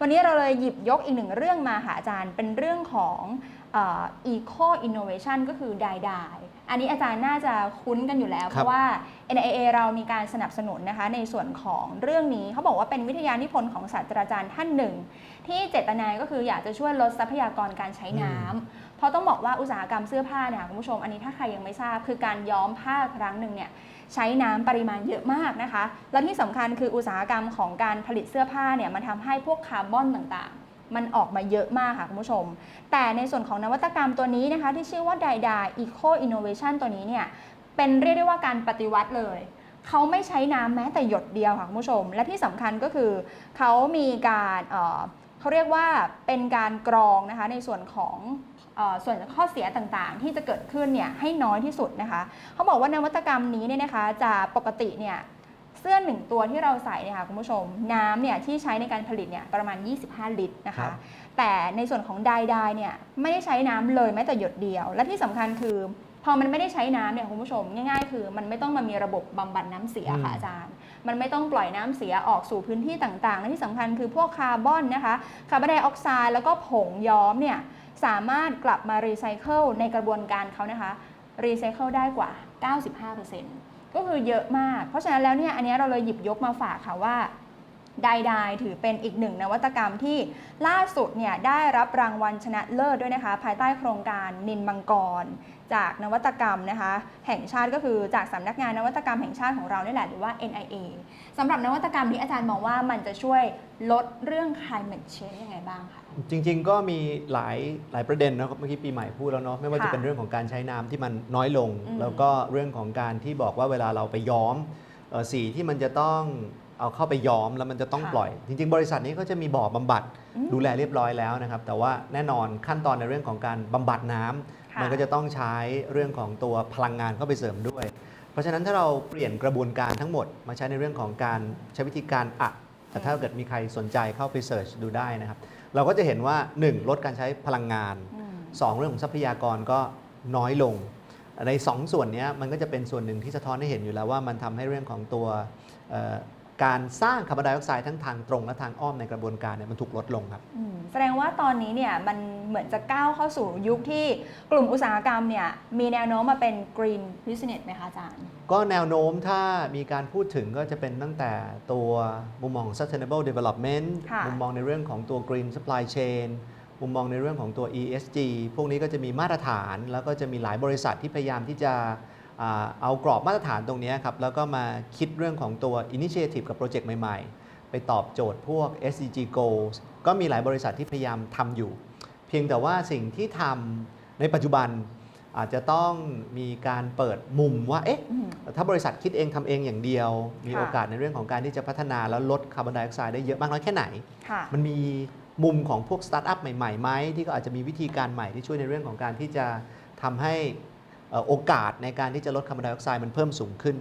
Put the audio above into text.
วันนี้เราเลยหยิบยกอีกหนึ่งเรื่องมาค่ะอาจารย์ เป็นเรื่องของอีโคอินโนเวชันก็คือดายดายอันนี้อาจารย์น่าจะคุ้นกันอยู่แล้ว เพราะว่า NIA เรามีการสนับสนุนนะคะในส่วนของเรื่องนี้เขาบอกว่าเป็นวิทยานิพนธ์ของศาสตราจารย์ท่านหนึ่ง ที่เจตนาก็คืออยากจะช่วยลดทรัพยากรการใช้น้ำ เพราะต้องบอกว่าอุตสาหกรรมเสื้อผ้าเนี่ยคุณผู้ชมอันนี้ถ้าใครยังไม่ทราบ คือการย้อมผ้าครั้งหนึ่งเนี่ยใช้น้ำปริมาณเยอะมากนะคะ และที่สำคัญคืออุตสาหกรรมของการผลิตเสื้อผ้าเนี่ยมันทำให้พวกคาร์บอนต่างๆ มันออกมาเยอะมากค่ะคุณผู้ชม แต่ในส่วนของนวัตกรรมตัวนี้นะคะที่ชื่อว่า d ดดา Eco Innovation ตัวนี้เนี่ยเป็นเรียกได้ว่าการปฏิวัติเลยเขาไม่ใช้น้ำแม้แต่หยดเดียวค่ะคุณผู้ชม และที่สำคัญก็คือเขามีการ เอ่อเขาเรียกว่าเป็นการกรองนะคะในส่วนของเอ่อส่วนข้อเสียต่างๆ ที่จะเกิดขึ้นเนี่ยให้น้อยที่สุดนะคะเขาบอกว่านวัตกรรมนี้เนี่ยนะคะจะปกติเนี่ยเสื้อหนึ่งตัวที่เราใส่เนี่ยค่ะคุณผู้ชมน้ำเนี่ยที่ใช้ในการผลิตเนี่ยประมาณ 25 ลิตรนะครัคะบแต่ในส่วนของไดไดเนี่ยไม่ได้ใช้น้ำเลยแม้แต่หยดเดียว และที่สำคัญคือ พอมันไม่ได้ใช้น้ำเนี่ยคุณผู้ชมง่ายๆ คือ มันไม่ต้องมามีระบบบำบัดน้ำเสียค่ะอืมอาจารย์ มันไม่ต้องปล่อยน้ำเสียออกสู่พื้นที่ต่างๆ และที่สำคัญคือพวกคาร์บอนนะคะคาร์บอนไดออกไซด์แล้วก็ผงย้อมเนี่ยสามารถกลับมารีไซเคิลในกระบวนการเขานะคะรีไซเคิลได้กว่า 95%ก็คือเยอะมาก เพราะฉะนั้นแล้วเนี่ยอันเนี้ยเราเลยหยิบยกมาฝากค่ะว่า ไดไดถือเป็นอีกหนึ่งนวัตกรรมที่ล่าสุดเนี่ยได้รับรางวัลชนะเลิศด้วยนะคะ ภายใต้โครงการนินมังกร จากนวัตกรรมนะคะ แห่งชาติก็คือจากสำนักงานนวัตกรรมแห่งชาติของเรานี่แหละหรือว่า NIA สำหรับนวัตกรรมนี้อาจารย์มองว่ามันจะช่วยลดเรื่อง climate change ยังไงบ้างคะ จริง ๆ ก็มีหลายหลายประเด็นนะครับเมื่อกี้ปีใหม่พูดแล้วเนาะไม่ว่าค่ะจะเป็นเรื่องของการใช้น้ำที่มันน้อยลง อืมแล้วก็เรื่องของการที่บอกว่าเวลาเราไปย้อมเอ่อสีที่มันจะต้อง เอาเข้าไปย้อมแล้วมันจะต้องค่ะปล่อย จริง ๆ บริษัทนี้ก็จะมีบ่อบำบัดอืมดูแลเรียบร้อยแล้วนะครับ แต่ว่าแน่นอนขั้นตอนในเรื่องของการบำบัดน้ำค่ะมันก็จะต้องใช้เรื่องของตัวพลังงานเข้าไปเสริมด้วย เพราะฉะนั้นถ้าเราเปลี่ยนกระบวนการทั้งหมด มาใช้ในเรื่องของการใช้วิธีการอัดแต่ถ้าเกิดมีใครสนใจเข้าไปเสิร์ชดูได้นะครับ เราก็จะเห็นว่า 1. ลดการใช้พลังงานอืม2เรื่องของทรัพยากรก็น้อยลง ใน 2 ส่วนเนี้ยมันก็จะเป็นส่วนหนึ่งที่สะท้อนให้เห็นอยู่แล้วว่ามันทำให้เรื่องของตัวเอ่อ การสร้างคาร์บอนไดออกไซด์ทั้งทางตรงและทางอ้อมในกระบวนการเนี่ยมันถูกลดลงครับอืมแสดงว่าตอนนี้เนี่ยมันเหมือนจะก้าวเข้าสู่ยุคที่กลุ่มอุตสาหกรรมเนี่ยมีแนวโน้มมาเป็น green business ไหมคะอาจารย์ ก็แนวโน้มถ้ามีการพูดถึงก็จะเป็นตั้งแต่ตัวมุมมองของ sustainable development ค่ะมุมมองในเรื่องของตัว green supply chain มุมมองในเรื่องของตัว ESG พวกนี้ก็จะมีมาตรฐาน แล้วก็จะมีหลายบริษัทที่พยายามที่จะอ่า เอากรอบมาตรฐานตรงนี้ครับแล้วก็มาคิดเรื่องของตัว initiative กับโปรเจกต์ใหม่ๆ ไปตอบโจทย์พวก SDG goals ก็มีหลายบริษัทที่พยายามทำอยู่ เพียงแต่ว่าสิ่งที่ทำในปัจจุบันอาจจะต้องมีการเปิดมุมว่า เอ๊ะอืมถ้าบริษัทคิดเองทำเองอย่างเดียว มีค่ะโอกาสในเรื่องของการที่จะพัฒนาแล้วลดคาร์บอนไดออกไซด์ได้เยอะมากน้อยแค่ไหนค่ะมันมีมุมของพวกสตาร์ทอัพใหม่ๆไหมที่ก็อาจจะมีวิธีการใหม่ที่ช่วยในเรื่องของการที่จะทำให้เอ่อ โอกาสในการที่จะลดคาร์บอนไดออกไซด์มันเพิ่มสูงขึ้น